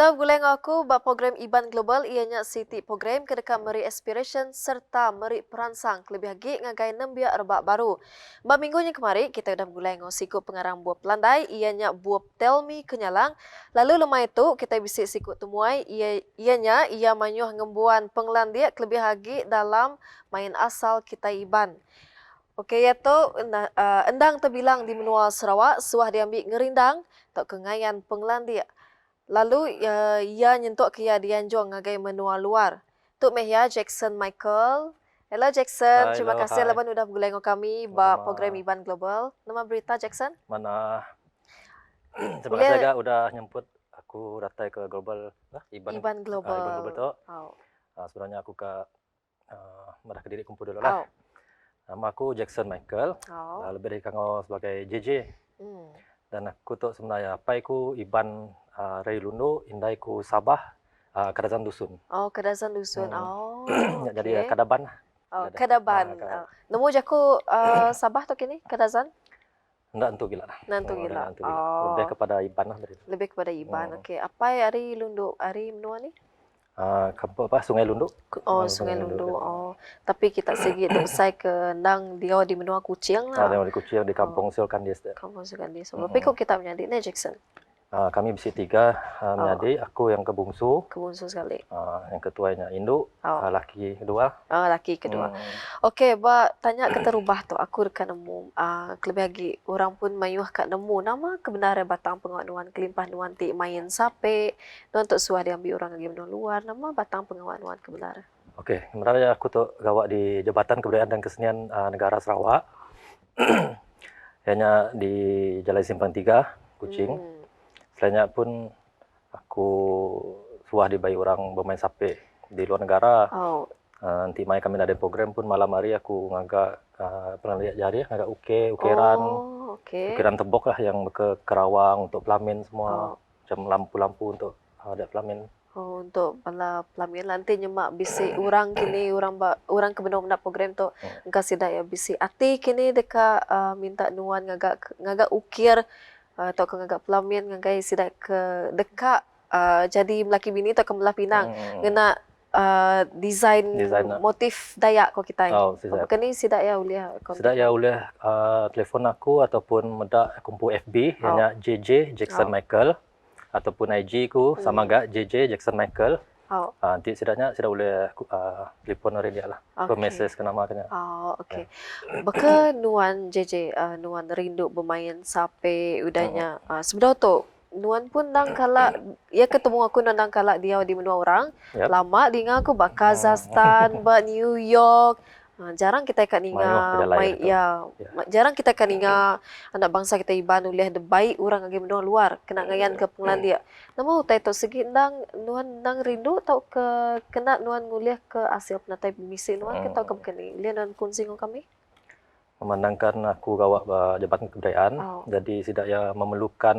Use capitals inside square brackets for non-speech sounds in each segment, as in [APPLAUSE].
Hello, guleng aku ba program IBAN Global ianya City program kedekat Meri Aspiration serta Meri Peransang lebih lagi ngagai nembia erbak baru. Ba minggunya kemari kita dah guleng siku pengarang buah pelandai ianya buah Telmi Kenyalang. Lalu lemah itu kita bisik siku temuai ia ianya ia manyuh ngembuan penglandia lebih lagi dalam main asal kita IBAN. Okey, ya tu uh, endang terbilang di menua Sarawak, suah diambil ngerindang, tak kengayan penglandia. Lalu uh, ia nyentuk ke ia dianjung ngagai menua luar. Tuk Mehya Jackson Michael. Hello Jackson, Hai, terima hello, kasih hai. laban sudah bergulung dengan kami ba program Iban Global. Nama berita Jackson? Mana [CLEARS THROAT] terima kasih agak udah nyemput aku datang ke global lah Iban. Iban Global. Iban Global tu. Oh. Ah, sebenarnya aku ke uh, merah kediri kumpul dulu Oh. lah. Nama aku Jackson Michael. Oh. Uh, lebih dikenal sebagai JJ Hmm. Dan aku tu sebenarnya apa aku Iban uh, Ray Lundu, indai ku Sabah uh, Kadazan Dusun. Oh, Kedasan Dusun. Hmm. Oh. [CLEARS THROAT] Jadi okey. Kadaban lah. Oh. Ah, Kedaban. Oh. Nemu jaku uh, [CLEARS THROAT] Sabah tu kini Kedasan? Enggak entu gila lah. Oh, gila. dah entu gila. Oh. Lebih kepada Iban lah dari. Lebih kepada Iban. Hmm. Okey. Apa hari lundu hari menua ni? Uh, kampung apa Sungai Lundu. Oh, Oh, Sungai Sungai Lundu. Lundu. Oh. Tapi kita segi tu besar [COUGHS] ke ndang dia di menua kucing Ah, lah. yang di Kuching di kampung Sil Kandias. tu. Kamu suka dia. So, tapi kau kita menjadi ni Jackson. Uh, kami bisi tiga uh, menjadi aku yang kebungsu, Kebunsu sekali. uh, yang ketuanya induk, Oh, uh, laki kedua. oh laki kedua. Hmm. Okey, ba tanya kita rubah tu. Aku dekat nemu. Ah, lebih lagi orang pun mayuh kat nemu nama kebenaran batang pengawanuan kelimpah nuan ti main sape. Nuan untuk suah diambil orang lagi menua luar. Nama batang pengawanuan kebenaran. Okey, sebenarnya aku tu gawak di Jabatan Kebudayaan dan Kesenian uh, Negara Sarawak. [CLEARS THROAT] Hanya di Jalan Simpang 3, Kuching. Hmm. Selainnya pun aku suah dibayi orang bermain sape di luar negara. Oh, Uh, nanti mai kami ada program pun malam hari aku ngagak uh, pernah lihat jari ngagak uke ukiran Oh, okey. ukiran tebok lah yang ke Kerawang untuk pelamin semua Oh. macam lampu-lampu untuk uh, ada pelamin Oh, untuk bala pelamian nanti nyemak bisi orang kini orang ba, orang kebenar nak program tu Hmm. engkau sidak ya bisi ati kini deka uh, minta nuan ngagak ngagak ukir uh, atau ke ngagak pelamian ngagai sidak ke deka uh, jadi melaki bini atau ke belah pinang Hmm. ngena uh, design, Design, ah. motif Dayak ko kita. Oh, sidak. Bukan ni sidak ya ulia. Sedap ya oleh uh, telefon aku ataupun medak kumpul FB Oh. hanya JJ Jackson Oh. Michael ataupun IG ku sama Hmm. gak JJ Jackson Michael. Oh, Uh, nanti sedaknya sudah boleh uh, telefon hari dia lah. Ke okey. message ke nama kena. Oh, okey. Baka nuan JJ, uh, nuan rindu bermain sape udahnya. Uh, sebenarnya tu nuan pun dang kala ya ketemu aku nuan dang kala dia di menua orang. Yep. Lama dengan aku ba Kazakhstan, ba New York. Uh, jarang kita ikan Mayuh inga berjalan mai ya, Ya. jarang kita ikan inga anak bangsa kita iban ulih de baik orang lagi menua luar kena ngayan ke Pengandia. Nama utai tu segi ndang nuan ndang rindu tau ke kena nuan nguliah ke asil penatai misi nuan Hmm. kita ke bekani. Lian nuan dengan kami. memandangkan aku gawak uh, Jabatan Kebudayaan Oh. jadi tidak ya memerlukan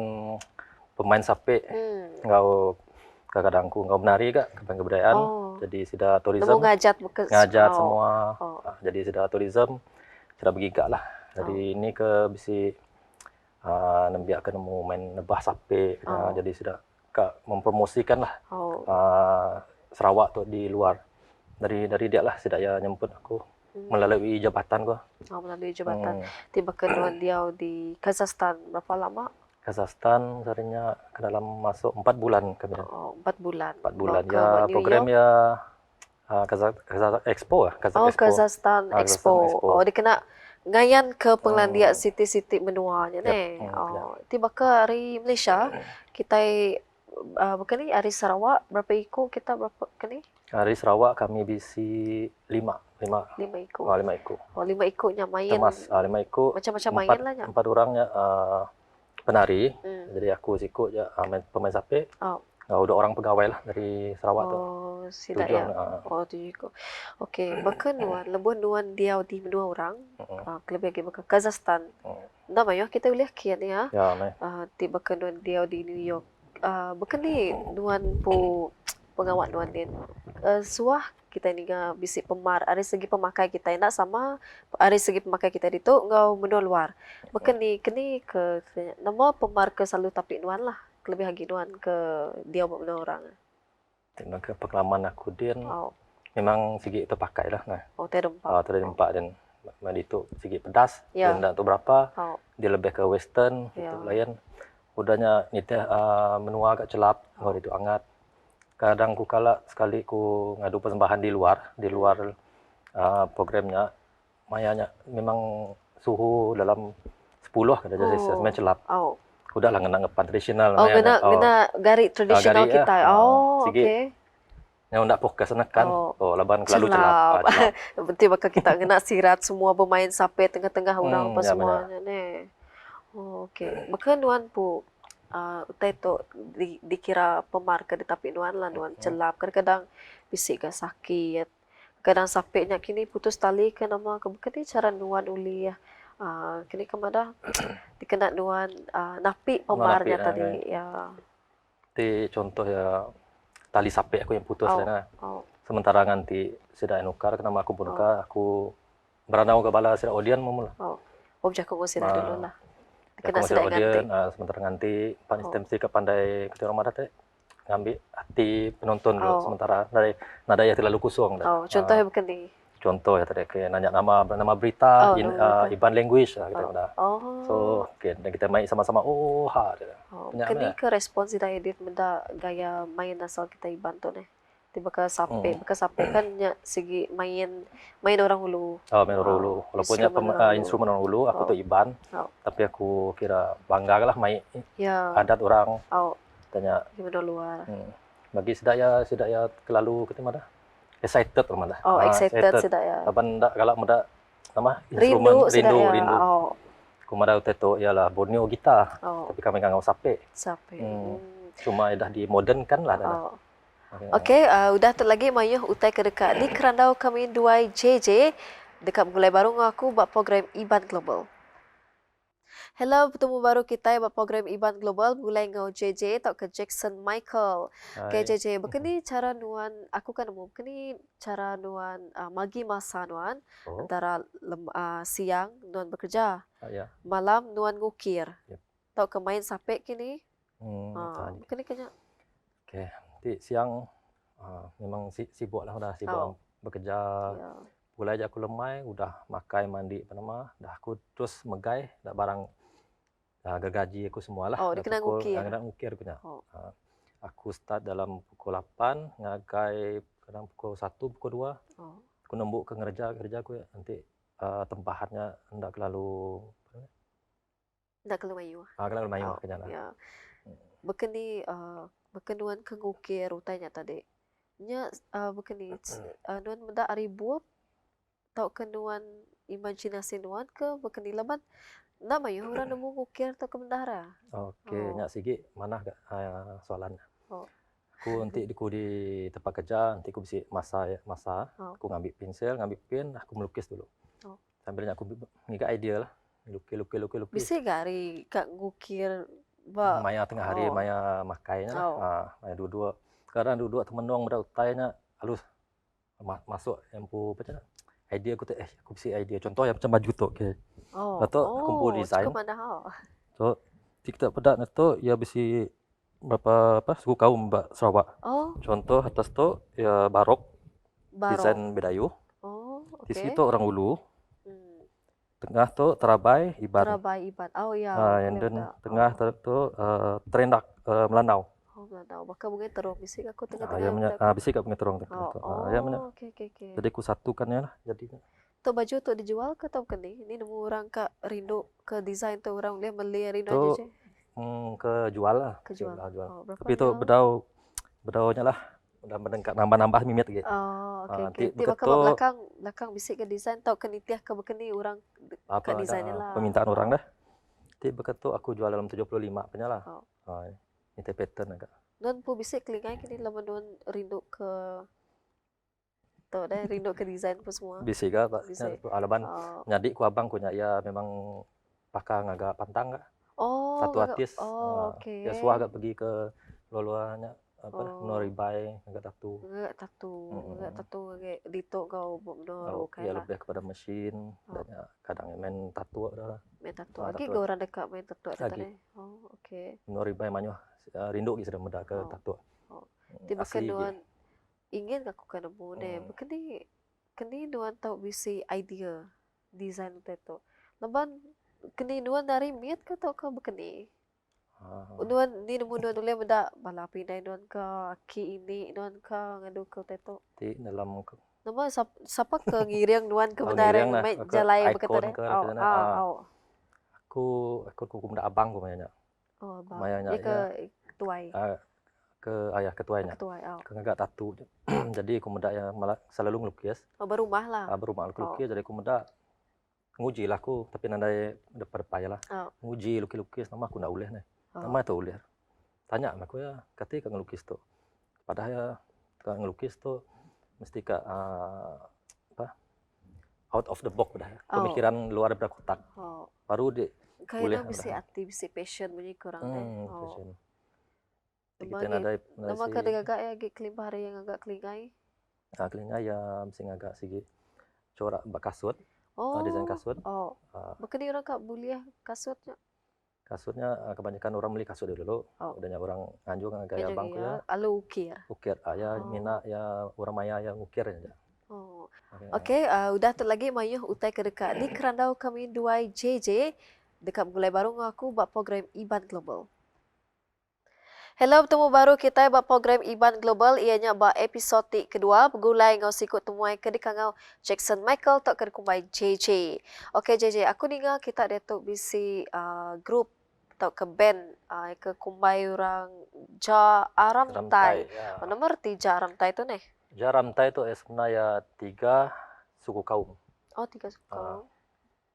pemain sape Hmm. ngau kadang-kadang aku ngau menari kak kebudayaan Oh. jadi sudah Nemu tourism ngajat bekas. ngajat oh. semua Oh. Ah, jadi sudah tourism sudah bergigak lah jadi ini ke bisi uh, nembiak ke nemu main nebah sape Oh. Ah, jadi sudah kak mempromosikan lah Oh. uh, Sarawak tu di luar dari dari dia lah sudah ya nyemput aku Hmm. melalui jabatan gua Oh, melalui jabatan. Hmm. Tiba ke dia di Kazakhstan berapa lama? Kazakhstan sebenarnya ke dalam masuk empat bulan kami. Oh, empat bulan. Empat bulan Ke ya program ya uh, Kazakh Expo lah Kazakh Oh, Expo. Kazakhstan Ah, Expo. Kazakhstan Expo. Oh, dia kena ngayan ke Pengelandia Hmm. siti-siti menuanya Yep, ni. hmm, Oh, tiba ke hari Malaysia kita uh, bukan ni hari Sarawak berapa ikut kita berapa ke ni? Hari Sarawak kami bisi lima, lima, Lima ikut. ah, lima ikut. Oh, lima ikutnya main. Cemas, ah, lima ikut. Macam-macam main lah nya. empat orangnya uh, penari. Hmm. Jadi aku sikut ya uh, main, pemain sape. Oh. Uh, dua orang pegawai lah dari Sarawak tu. Tujuh ya. ah. Oh, tujuh ikut. Okey, bahkan nuan, lebih nuan dia di dua orang. Mm-mm. Uh, lebih lagi bahkan Kazakhstan. Dah mayo kita boleh kian ya. Ya, mai. Uh, tiba ke nuan dia di New York. Uh, bahkan ni nuan pu pengawat nuan din. Uh, suah kita ni nga bisi pemar dari segi pemakai kita nak sama dari segi pemakai kita itu ngau menua luar. Bahkan ni kini ke nama pemar ke selalu tapi nuan lah. lebih lagi nuan ke dia buat orang. Ke pengalaman aku din Oh, memang sikit terpakai lah nah. oh teh dempak. Ah, terdampak dan mandi tu sikit pedas. Ya. Dan tak tahu berapa. Oh, Dia lebih ke western Ya. gitu lain. Udahnya ni teh uh, menua agak celap, oh. itu hangat. Kadang ku kala sekali ku ngadu persembahan di luar, di luar uh, programnya mayanya memang suhu dalam 10 kada jadi Oh. celap. oh. Udah lah ngena ngepan tradisional Oh, mayanya. kena kena garik tradisional garik, kita. ya. Ah, Oh, okey. Yang ndak fokus kan. Oh. Oh, laban kelalu celap. Ah. Betul bakal kita kena sirat semua bermain sampai tengah-tengah orang Hmm, apa ya, semuanya ni. Oh, okey. Maka nuan pu uh, utai tu di, dikira pemar ke tapi nuan lah nuan Hmm. celap kadang-kadang bisik ke sakit. Kadang sapeknya kini putus tali ke nama ke bukan ni cara nuan uli ya. Uh, kini kemada dikena nuan uh, napi pemarnya napik, tadi ah, ya. Ti contoh ya tali sapek aku yang putus Oh. lah. Oh, Sementara nganti sudah nukar kenapa aku pun nukar aku beranau ke bala sira audian memula. oh. Oh, jago ngusir Ah. dulu lah. Kena aku sedang masih audian, ganti. ah, sementara nganti pan Oh. ke pandai orang teh ngambil hati penonton dulu Oh. sementara nada nada yang terlalu dah. Oh, contohnya bukan ni. Contoh ya tadi kayak nanya nama nama berita Oh, in, berita. iban language lah kita Oh. dah. Oh. So, okay, dan kita main sama-sama oh ha. Oh, Banyak kini mana? ke respons kita edit benda gaya main asal kita iban tu ni. Tiba ke sampai, Hmm. ke sampai kan [COUGHS] nya segi main main orang hulu. Oh, main Oh, dulu. Walaupunnya instrumen pem, orang ah, dulu. instrumen orang dulu, aku Oh. tu iban. Oh. Tapi aku kira bangga lah main Ya. adat orang. Oh, Tanya gimana luar. Hmm. Bagi sedaya sedaya kelalu kita mana excited lah mana. Oh, Ah, excited sudah ya. Kapan ndak kalau muda nama Rindu rindu sudah ya. rindu. Oh, Kumada uteto ialah Borneo gitar. oh, Tapi kami ngangau sape. sampai. Hmm. Cuma dah dimodernkan lah dah. Oh. Okey, uh, udah tu lagi mayuh utai ke dekat di kerandau kami duai JJ dekat mulai baru dengan aku buat program Iban Global. Hello, bertemu baru kita buat program Iban Global mulai dengan JJ atau ke Jackson Michael. Okay, Hai. JJ, begini [LAUGHS] cara nuan, aku kan nemu, begini cara nuan uh, magi masa nuan Oh, antara lem, uh, siang nuan bekerja, ah, ya. malam nuan ngukir. Yep. Tau ke main sapek kini? Hmm, Uh, begini kena. Okey, nanti siang ah, memang si, sibuk lah dah sibuk Oh. bekerja. Ya. Mulai aku lemai, udah makai mandi apa nama, dah aku terus megai, dah barang dah gergaji aku semua lah. Oh, Dah dia kena ngukir. ah, Kena ngukir aku nya. Oh. Ah, aku start dalam pukul 8, ngagai kadang pukul 1, pukul 2. Oh. Aku nembuk ke ngerja, kerja aku ya. Nanti ah, tempahannya hendak terlalu Nak keluar mayu. ah, kalau main Oh, kena lah. Ya. Bekeni uh, bekenuan ke ngukir utanya tadi. Nya uh, bekeni uh, nuan aribu tau kenuan imajinasi nuan ke bekeni laban nda mayu orang [COUGHS] nemu ngukir tau ke bendahara. Okey, Oh. nyak sikit mana gak ah, soalannya. Oh. Aku nanti [COUGHS] di di tempat kerja, nanti aku bisa masa ya, masa. Oh. Aku ngambil pensel, ngambil pen, aku melukis dulu. Oh. Sambil aku ngiga idea lah. Lukis, lukis, lukis, lukis. Bisa gari kak ngukir ba Maya tengah hari, Oh. Maya makainya lah. Oh. Ah, Maya dua-dua. Kadang dua-dua teman doang pada utainya halus ma- masuk yang pu apa cakap? Idea aku tu eh aku bisa idea. Contoh yang macam baju tu. Okey. Oh. Lepas tu kumpul design. Ke mana ha? So, tiktok pedak na tu ia bisi berapa apa suku kaum Mbak Sarawak. Oh, Contoh atas tu ya barok, baru. desain bedayu. Oh, Di okey. situ orang ulu, Hmm. tengah tu terabai iban. Terabai iban. Oh ya. Ah, yang boleh dan tak? tengah Oh. tu, tu uh, terendak uh, melanau. Oh, nggak tahu. Bakal mungkin terus bisik aku Ah, tengah-tengah. yang punya budak- ah, bisi kat punya terong tu. Oh, Ah, punya. oh, okey okey okey. Jadi aku satukannya lah jadinya. Tu baju tu dijual ke atau bukan ni? Ini nemu orang kak rindu ke desain tu orang dia beli rindu Tu aja. Hmm, ke jual lah. Kejual. Jual, jual. Oh, berapa Tapi tu bedau bedaunya lah. Udah meningkat nambah-nambah mimit lagi. Oh, okey Ah, okey. nanti Nanti bakal betul- belakang belakang bisik ke desain tau ke nitiah ke bekeni orang apa kat desainnya lah. permintaan orang dah. Nanti begitu aku jual dalam 75 punya lah. Oh. Ah, teh pattern agak. non pu bisik kelingai kini lama non rindu ke tu dah rindu ke desain pun semua. Bisi ke Pak? Alaban Oh, nyadik ku abang ku nya ya memang pakang agak pantang gak. oh Satu agak- artis. Oh, ah, okey. Ya suah agak pergi ke luar-luarnya apa Oh. oh. ribai agak tatu. Ngak tatu, Mm-mm. ngak tatu dito kau buat Oh, menoro ya kayak lah. lebih kepada mesin Oh. dan ya, kadang main tatu dah. Main tatu. Ah, Lagi tatu. kau orang dekat main tatu ada tadi. Oh, okey. Menurut ribai manyo uh, rindu ki sudah muda ke Oh. tatu. Oh. Mm, Di bukan duan ingin aku kena bude. Hmm. Bukan ni kini duan tahu bisi idea design itu. Leban kini duan dari miat ke tahu ke bukan ni. Ah, Duan ni nemu duan dulu benda bala pindah duan ke ki ini duan ke ngadu ke teto. di dalam ke- Nama siapa ke ngiring duan ke Oh, ngiring yang mai jalai berkata ke Oh, ah, ah. oh. aku aku ku muda abang ku mayanya. Oh, bang. Mayanya, Dia ke tuai. Ah, ke ayah ketuanya. Ketuai. Oh. Ke agak tatu. [CLEARS THROAT] jadi aku muda yang malah selalu ngelukis. oh, berumah lah. Ah, berumah Oh. lukis jadi aku muda nguji lah aku tapi nandai depan depan lah. Oh. Nguji lukis-lukis nama aku nak uleh nih. Oh. Nama itu uleh. Tanya sama aku ya, katanya kan ngelukis tuh. Padahal ya kan ngelukis tuh mesti ke ah, apa? Out of the box dah. Oh. Pemikiran luar daripada kotak. Oh. Baru di Kayaknya bisi dah. hati, bisi passion bunyi kurang deh. hmm, Oh. fashion. Jadi Nama kita ge- nadai Nama si- ka agak ya gig kelimpah hari yang agak kelingai. Ah, keling ayam, sing agak sigi corak bak kasut, Oh. ah, desain kasut. Oh. Ah, Bukan dia orang kak buliah kasutnya. kasutnya ah, kebanyakan orang beli kasut dulu. Oh. Adanya orang anjung gaya Kajang bangku ya, ya. Alu ukir. ukir. Ah, ya Oh. mina ya orang maya yang ukir aja. Oh. Okay. Okey, uh, udah tu lagi mayuh utai ke dekat di kerandau kami duai JJ dekat mulai baru ngaku buat program IBAN Global. Hello, bertemu baru kita buat program IBAN Global ianya buat episod kedua bergulai ngau sikut temuai ke dekat Jackson Michael tok ke kumbai JJ. Okey JJ, aku dengar kita ada tu bisi uh, grup atau ke band uh, ke kumbai orang Ja Aram Tai. Ya. Mana merti Ja Aram Tai tu nih? Jaram Tai itu sebenarnya tiga suku kaum. Oh, tiga suku. Ah.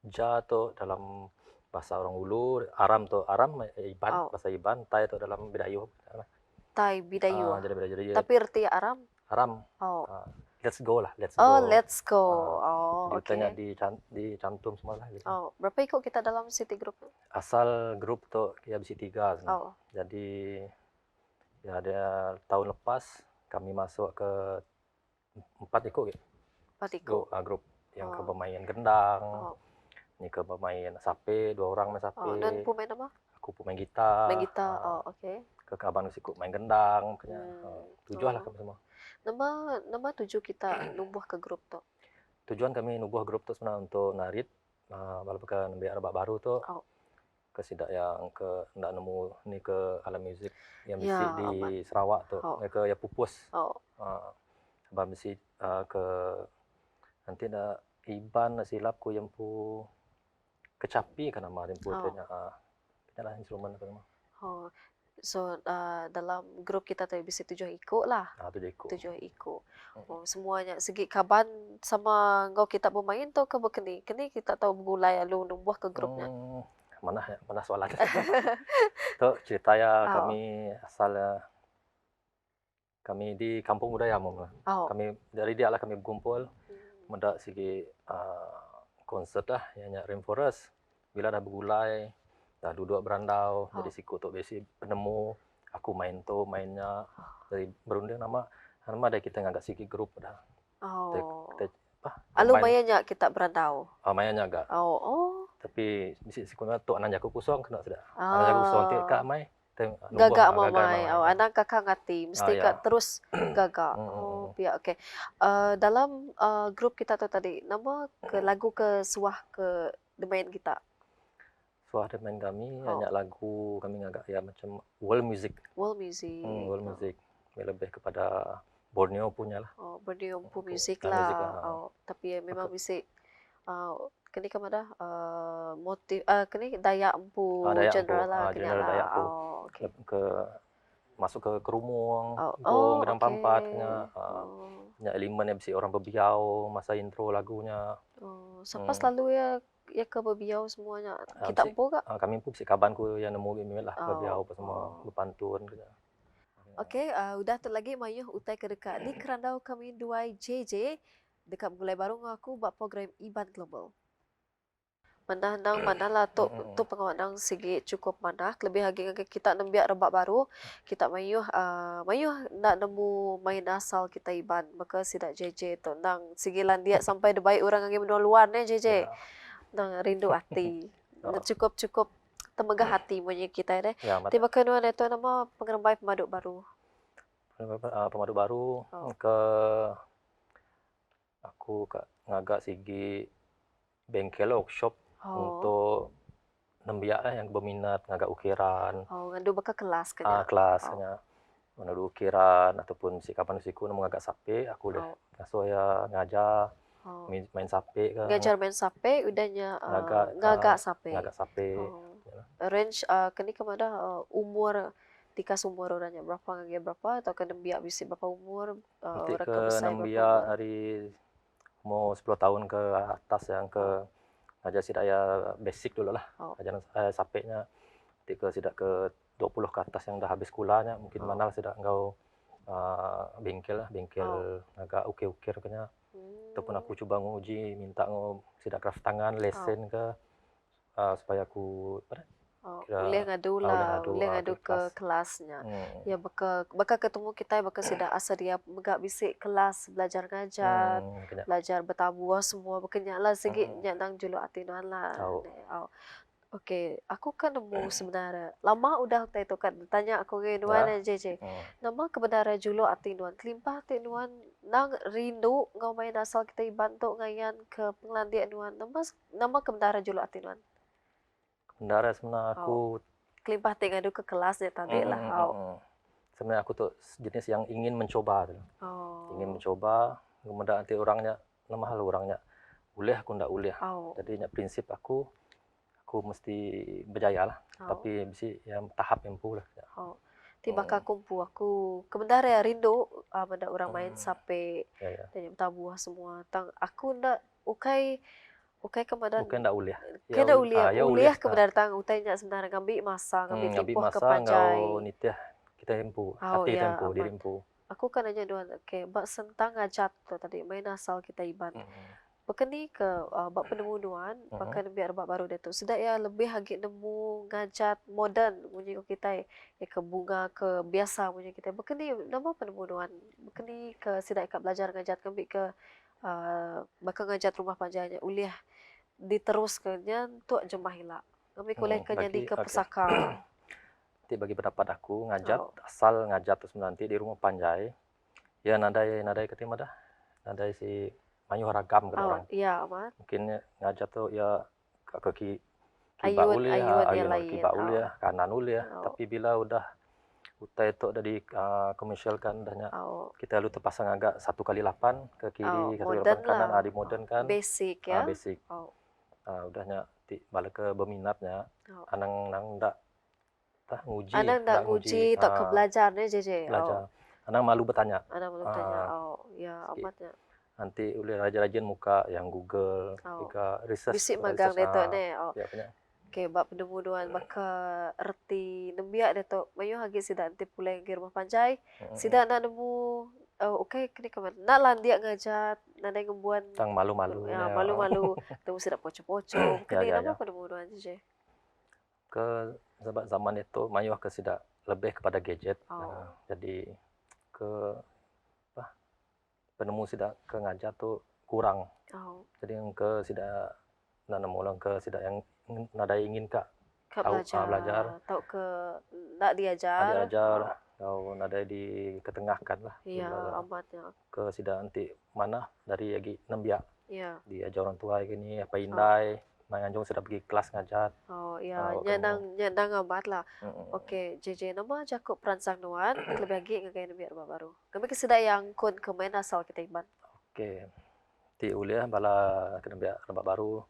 Ja itu dalam bahasa orang Ulu, Aram tu Aram eh, Iban, Oh. bahasa Iban, Tai itu dalam Bidayu. Tai Bidayu. Ah, jadi Bidayu. Jadi Tapi erti Aram? Aram, Oh. ah, let's go lah, let's Oh, go. let's go. Ah, Oh, Di oke. okay. dican, dicantum semua lah. Gitu. Oh, berapa ikut kita dalam city group? Asal grup tu ya bisa tiga. Oh, Jadi ya ada tahun lepas kami masuk ke empat ikut gitu. empat ikut. Grup, ah, grup yang ke Oh. bermain gendang, Oh, ni ke bermain sape, dua orang main sape. oh, dan pemain apa? Aku pun main gitar. Main gitar. ah, Oh, oke. Ke kaban ikut main gendang, makanya Hmm. tujuh lah Oh. kami semua. Nama nama tujuh kita [CLEARS THROAT] nubuh ke grup tu. Tujuan kami nubuh grup tu sebenarnya untuk narit uh, walaupun ambil arbak baru tu Oh. ke sidak yang ke ndak nemu ni ke alam muzik yang Ya, bisi di Sarawak tu Oh. ke ya pupus Oh, uh, abang bisi uh, ke nanti dah iban nak silap ku yang pu kecapi kan nama yang pu Oh. tu nya uh, lah instrumen apa nama oh. So, uh, dalam grup kita tu bisa tujuh ikut lah. ah tu je ikut Tujuh ikut. Hmm. Oh, semuanya segi kaban sama ngau kita bermain tu ke berkeni. Keni kita tahu bergulai lalu nubuh ke grupnya. Hmm, mana mana soalan [LAUGHS] [LAUGHS] tu cerita ya Oh. kami asal ya, kami di kampung budaya lah. Oh. kami dari dia lah kami berkumpul Hmm. mendak segi uh, konsert lah yang nyak rainforest bila dah bergulai dah duduk berandau Oh. jadi siku tu besi penemu aku main tu mainnya dari berunding nama nama ada kita ngagak segi grup dah Oh. kita apa Alu main- mayanya kita berandau. ah, mainnya agak Oh, oh. tapi bisi siku tu anak aku kosong kena sudah Ah. anak aku kosong ti kak mai Gagak mamai. Oh, anak kakak ngati. Mesti Ah, ya. terus [CLEARS THROAT] gagak. Mm, mm, Oh, mm. pihak okey. Uh, dalam uh, grup kita tu tadi, nama ke lagu ke suah ke demain kita. suah dan main kami Oh. banyak lagu kami ngagak ya macam world music World music. hmm, world Oh. music lebih kepada Borneo punya lah Oh, berdiam pu Okey, music ah, lah. music lah, ah. Oh, tapi ya memang bisa uh, kini kamu dah uh, motif uh, kini daya empu Ah, Dayak genre Empu. lah Ah, kini lah. Dayak Empu. Oh. Ke, ke masuk ke kerumung, Oh, oh, gedang okey. pampat, punya, uh, Oh. punya elemen yang bisi orang berbiau masa intro lagunya. Oh, sampai Hmm. selalu ya ya ke berbiau semuanya. Ah, Kita mesti- empu kak? Uh, kami pun bisi kaban ku yang nemu bimi lah Oh, berbiau apa semua oh. berpantun. gitu. Okey, uh, udah tu lagi mayuh utai ke dekat di kerandau kami duai JJ dekat mulai baru ngaku buat program IBAN Global. Mandah nang mandah lah tu [COUGHS] tu pengawat nang sigi cukup mandah lebih lagi kita nembiak rebak baru kita mayuh uh, mayuh nak nemu main asal kita iban. Maka sidak JJ tu nang sigi landia sampai de baik orang ngagak menua luar ne JJ Ya, nang rindu hati. [LAUGHS] Oh. cukup cukup temegah hati punya kita ne ya mat- tiba kenuan itu nama pengerembai pemaduk baru. Uh, pemadu baru. Oh. ke aku kak ngagak sigi bengkel workshop oh. untuk nembiak lah yang berminat ngagak ukiran. Oh ngandu bakal kelas kan ah, ya kelas Oh. menadu ukiran ataupun si kapan siku nemu ngagak sape aku dah oh. ngaso ya ngajar oh. main, main sape ke. Ngajar main sape udahnya uh, Ngagak, ngagak ah, sape. ngagak sape. Oh. Ya. Range uh, kini kemana uh, umur tikas umur orangnya berapa ngagi berapa atau kena biak bisi berapa umur uh, nanti orang ke kebesar berapa dari umur? 10 tahun ke atas yang ke ngajar si daya basic dulu lah Oh. ajaran eh, sapeknya nanti ke sidak ke 20 ke atas yang dah habis sekolahnya mungkin Oh. mana sidak engkau uh, bengkel lah bengkel agak ukir-ukir kena Hmm. ataupun aku cuba nguji minta ngo sidak craft tangan lesen ke uh, supaya aku apa oh, kira- boleh ngadu ah, lah boleh ah, ngadu ke ke kelas. kelasnya hmm. ya baka baka ketemu kita baka sudah [COUGHS] asa dia megak bisik kelas belajar ngajar hmm, kena. belajar bertabuh semua berkenyak lah segi Hmm. nyak nang juluk atinuan lah oh. Okey, aku kan nemu [COUGHS] sebenarnya. Lama udah waktu itu kan tanya aku ke Nuan Ya. dan JJ. Hmm. Nama kebenaran julo ati nuan. Kelimpah ati nuan nang rindu ngau main asal kita ibantu ngayan ke penglandian nuan. Nama nama kebenaran julo ati nuan. Kendara sebenarnya aku Kelimpah ati ngadu ke kelasnya tadi Mm, lah. mm, Oh. mm. Sebenarnya aku tuh jenis yang ingin mencoba tuh. Oh. Ingin mencoba, kemudian nanti orangnya lemah lu orangnya. Uleh aku ndak uleh. Oh. Jadi nya prinsip aku aku mesti berjaya lah. Oh. Tapi mesti yang tahap yang pula. Oh. Tiba Hmm. ka kumpu aku kebenaran ya rindu ah benda orang main Hmm. sape Ya ya. dan tabuh semua. Tang aku ndak ukai ukai kemudian Bukan ndak uleh. Ya Kena ul- uliah, ah, ya uliah ah. kebenaran tang utainya sebenarnya ngambil masa, ngambil Hmm, timpuh ke ngau nitih kita empu, Oh, hati ya, aman. diri empu. Aku kan aja doan, okay, bak sentang ngajat tu tadi, main asal kita iban. Hmm. Bekeni ke uh, bak penemu nuan, Mhm. bahkan biar bak baru dia tu. Sedak ya lebih hagi nemu ngajat modern bunyi ko kita ya ke bunga ke biasa bunyi kita. Bekeni nama penemu nuan. Bekeni ke sedak ka belajar ngajat kami ke uh, bakal ngajat rumah panjangnya uliah diteruskannya tu jemah hilak. Kami kuliah Hmm, ke jadi bagi- ke okey. pesaka. [CLEARS THROAT] Nanti bagi pendapat aku ngajat Oh. asal ngajat terus nanti di rumah panjai. Ya nadai nadai ketima dah. Nadai si mayu ragam ke Oh, orang. iya, Amat. Mungkin ngajat tuh ya ke kaki Ayun- uli ayun ya, ayun lain, kiba uli oh. ya, kanan uli ya. Oh. Tapi bila udah utai itu udah di uh, komersialkan dahnya Oh, kita lu terpasang agak satu kali lapan ke kiri, Oh, ke kiri modern lapan kanan, lah. ah, di modern kan. basic Ah, ya. basic. Oh, Ah, udahnya ti balik ke berminatnya. Oh. Anang nang ndak tah nguji. anak nak nguji tak ke ah, belajar ni JJ. belajar. Oh, Anang malu bertanya. anak belum tanya. Ah, Oh, ya amatnya. Nanti boleh rajin-rajin muka yang Google, Oh. jika research. Bisik research, magang dia tu ah, ni. Oh, Ya, punya. Okay, bab penemu duan baka erti nembiak dia tu. Mayu hagi sida nanti pulai ke rumah panjai. Sida nak nemu Oh, okay, kini kaman. Nak landiak ngajat, ada ngembuan. Tang malu-malu. Ya, ya. malu-malu. [LAUGHS] Temu sida poco-poco. Kini ya, nama ya. penemu duan JJ. Ke sebab zaman itu mayu ke tidak lebih kepada gadget. Oh. Jadi ke apa? Penemu tidak ke ngajar tu kurang. Oh, Jadi yang ke tidak nak orang ke tidak yang nada ingin kak ke Tahu, ah, belajar. belajar. Tahu ke nak diajar. ada ajar kau nada di ketengahkan lah. Bila amatnya. ke tidak nanti mana dari lagi nembia Iya. diajar orang tua gini apa indai manganjung sudah pergi kelas ngajat Oh, ya, Oh, nyandang nyandang amat lah. Mm-mm. Okey, JJ nama Jakob perancang nuan, [COUGHS] lebih lagi ngagai biar baru. Kami kesedak yang kun kemen asal kita iban. Okey. Ti uliah bala kena biar rebak baru.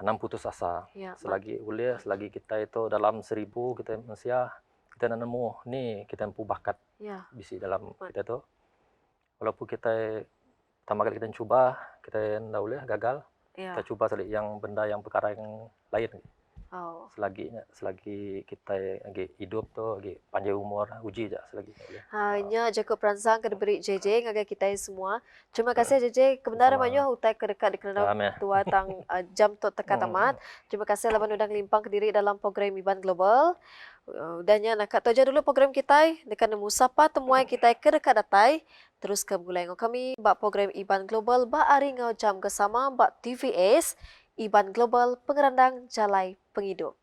Enam putus asa. Ya. Selagi uliah, selagi kita itu dalam seribu kita manusia, kita nak nemu ni kita mampu bakat ya, bisi dalam Mat. kita tu. Walaupun kita pertama kali kita cuba, kita ndak uliah gagal, ya. kita cuba sekali yang benda yang perkara yang lain. Oh. selagi selagi kita lagi hidup tu lagi panjang umur uji je selagi tak boleh. Hanya Jacob peransang kena beri JJ ngagai kita semua. Terima kasih JJ. Kebenaran Sama. banyak utai ke dekat dikenal ya? tua tang uh, [LAUGHS] jam tu tekat Hmm. tamat. Terima kasih laban udang limpang ke diri dalam program Iban Global. Uh, dan ya nak toja dulu program kita dekat nemu sapa temuai kita ke dekat datai. Terus ke ngau kami bak program Iban Global bak ari ngau jam kesama bak TVS Iban Global pengerandang jalai penghidup.